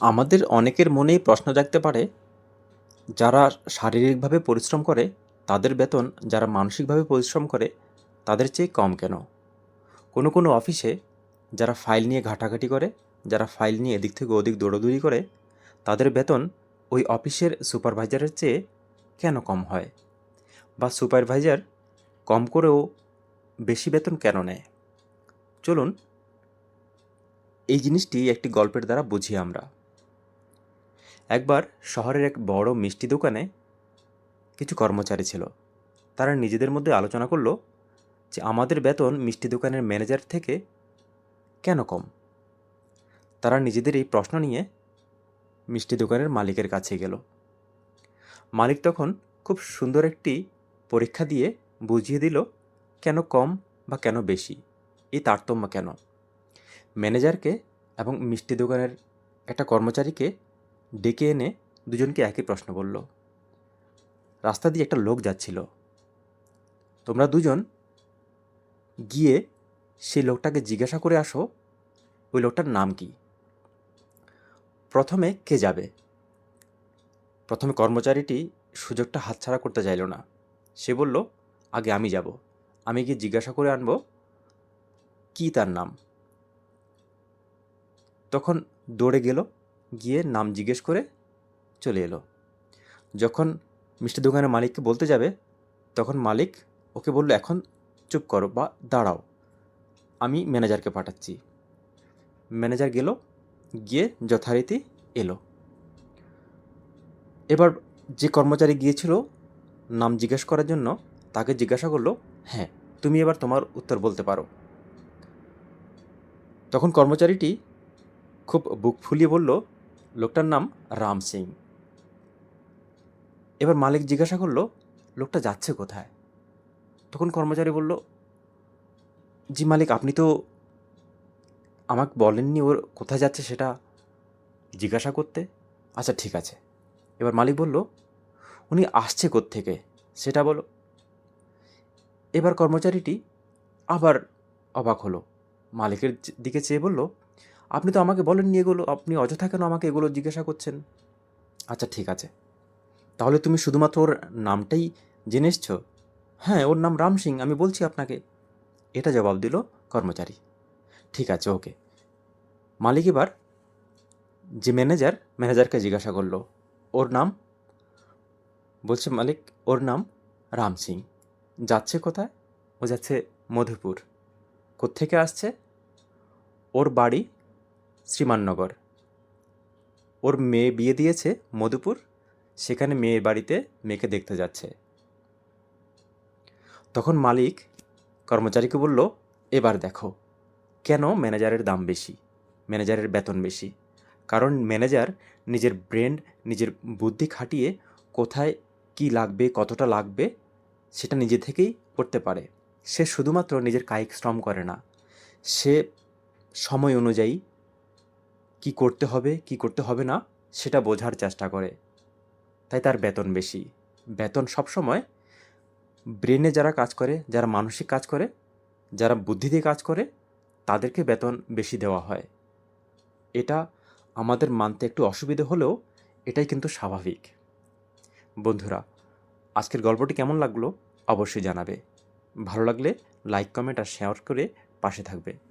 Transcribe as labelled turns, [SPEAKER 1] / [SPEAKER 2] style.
[SPEAKER 1] আমাদের অনেকের মনেই প্রশ্ন জাগতে পারে, যারা শারীরিকভাবে পরিশ্রম করে, তাদের বেতন, যারা মানসিকভাবে পরিশ্রম করে, তাদের চেয়ে কম কেন? কোনো কোনো অফিসে যারা ফাইল নিয়ে ঘাটাঘাটি করে, যারা ফাইল নিয়ে এদিক থেকে ওদিক দৌড়োদৌড়ি করে, তাদের বেতন ওই অফিসের সুপারভাইজারের চেয়ে কেন কম হয়? বা সুপারভাইজার কম করেও বেশি বেতন কেন নেয়? চলুন, এই জিনিসটি একটি গল্পের দ্বারা বুঝি আমরা। একবার শহরের এক বড় মিষ্টি দোকানে কিছু কর্মচারী ছিল। তারা নিজেদের মধ্যে আলোচনা করল যে আমাদের বেতন মিষ্টি দোকানের ম্যানেজার থেকে কেন কম? তারা নিজেদের এই প্রশ্ন নিয়ে মিষ্টি দোকানের মালিকের কাছে গেল। মালিক তখন খুব সুন্দর একটি পরীক্ষা দিয়ে বুঝিয়ে দিল কেন কম বা কেন বেশি, এই তারতম্য কেন? ম্যানেজারকে এবং মিষ্টি দোকানের একটা কর্মচারীকে ডেকে এনে দুজনকে একই প্রশ্ন বলল রাস্তা দিয়ে একটা লোক যাচ্ছিল। তোমরা দুজন গিয়ে সেই লোকটাকে জিজ্ঞাসা করে আসো, ওই লোকটার নাম কি? প্রথমে কে যাবে? প্রথমে কর্মচারীটি সুযোগটা হাতছাড়া করতে চাইল না। সে বলল, আগে আমি যাব। আমি গিয়ে জিজ্ঞাসা করে আনব কি তার নাম। তখন দৌড়ে গেল। গিয়ে নাম জিজ্ঞেস করে চলে এলো। যখন মিষ্টি দোকানের মালিককে বলতে যাবে, তখন মালিক ওকে বলল, এখন চুপ করো বা দাঁড়াও, আমি ম্যানেজারকে পাঠাচ্ছি। ম্যানেজার গেল, গিয়ে যথারীতি এলো। এবার যে কর্মচারী গিয়েছিল নাম জিজ্ঞেস করার জন্য, তাকে জিজ্ঞাসা করল হ্যাঁ তুমি এবার তোমার উত্তর বলতে পারো। তখন কর্মচারীটি খুব বুক ফুলিয়ে বলল লোকটার নাম রাম সিং। এবার মালিক জিজ্ঞাসা করল, লোকটা যাচ্ছে কোথায়? তখন কর্মচারী বলল, জি মালিক, আপনি তো আমাকে বলেননি ওর কোথায় যাচ্ছে সেটা জিজ্ঞাসা করতে? আচ্ছা ঠিক আছে। এবার মালিক বলল, উনি আসছে থেকে সেটা বলো। এবার কর্মচারীটি আবার অবাক হলো। মালিকের দিকে চেয়ে বলল আপনি তো আমাকে বলেননি এগুলো। আপনি অযথা কেন আমাকে এগুলো জিজ্ঞাসা করছেন? আচ্ছা ঠিক আছে। তাহলে তুমি শুধুমাত্র ওর নামটাই জেনে এসছো? হ্যাঁ ওর নাম রাম সিং, আমি বলছি আপনাকে। এটা জবাব দিল কর্মচারী। ঠিক আছে, ওকে। মালিক এবার যে ম্যানেজার, ম্যানেজারকে জিজ্ঞাসা করল, ওর নাম? বলছে মালিক, ওর নাম রাম সিং। যাচ্ছে কোথায়? ও যাচ্ছে মধুপুর। কোত্থেকে আসছে? ওর বাড়ি শ্রীমাননগর। ওর মেয়ে বিয়ে দিয়েছে মধুপুর, সেখানে মেয়ের বাড়িতে মেয়েকে দেখতে যাচ্ছে। তখন মালিক কর্মচারীকে বলল, এবার দেখো, কেন ম্যানেজারের দাম বেশি, ম্যানেজারের বেতন বেশি? কারণ ম্যানেজার নিজের ব্রেন, নিজের বুদ্ধি খাটিয়ে কোথায় কি লাগবে, কতটা লাগবে, সেটা নিজে থেকেই করতে পারে। সে শুধুমাত্র নিজের কায়িক শ্রম করে না, সে সময় অনুযায়ী কি করতে হবে, কি করতে হবে না, সেটা বোঝার চেষ্টা করে। তাই তার বেতন বেশি। বেতন সবসময় ব্রেনে যারা কাজ করে, যারা মানসিক কাজ করে, যারা বুদ্ধি দিয়ে কাজ করে, তাদেরকে বেতন বেশি দেওয়া হয়। এটা আমাদের মানতে একটু অসুবিধে হলেও এটাই কিন্তু স্বাভাবিক। বন্ধুরা, আজকের গল্পটি কেমন লাগল অবশ্যই জানাবে। ভালো লাগলে লাইক, কমেন্ট আর শেয়ার করে পাশে থাকবে।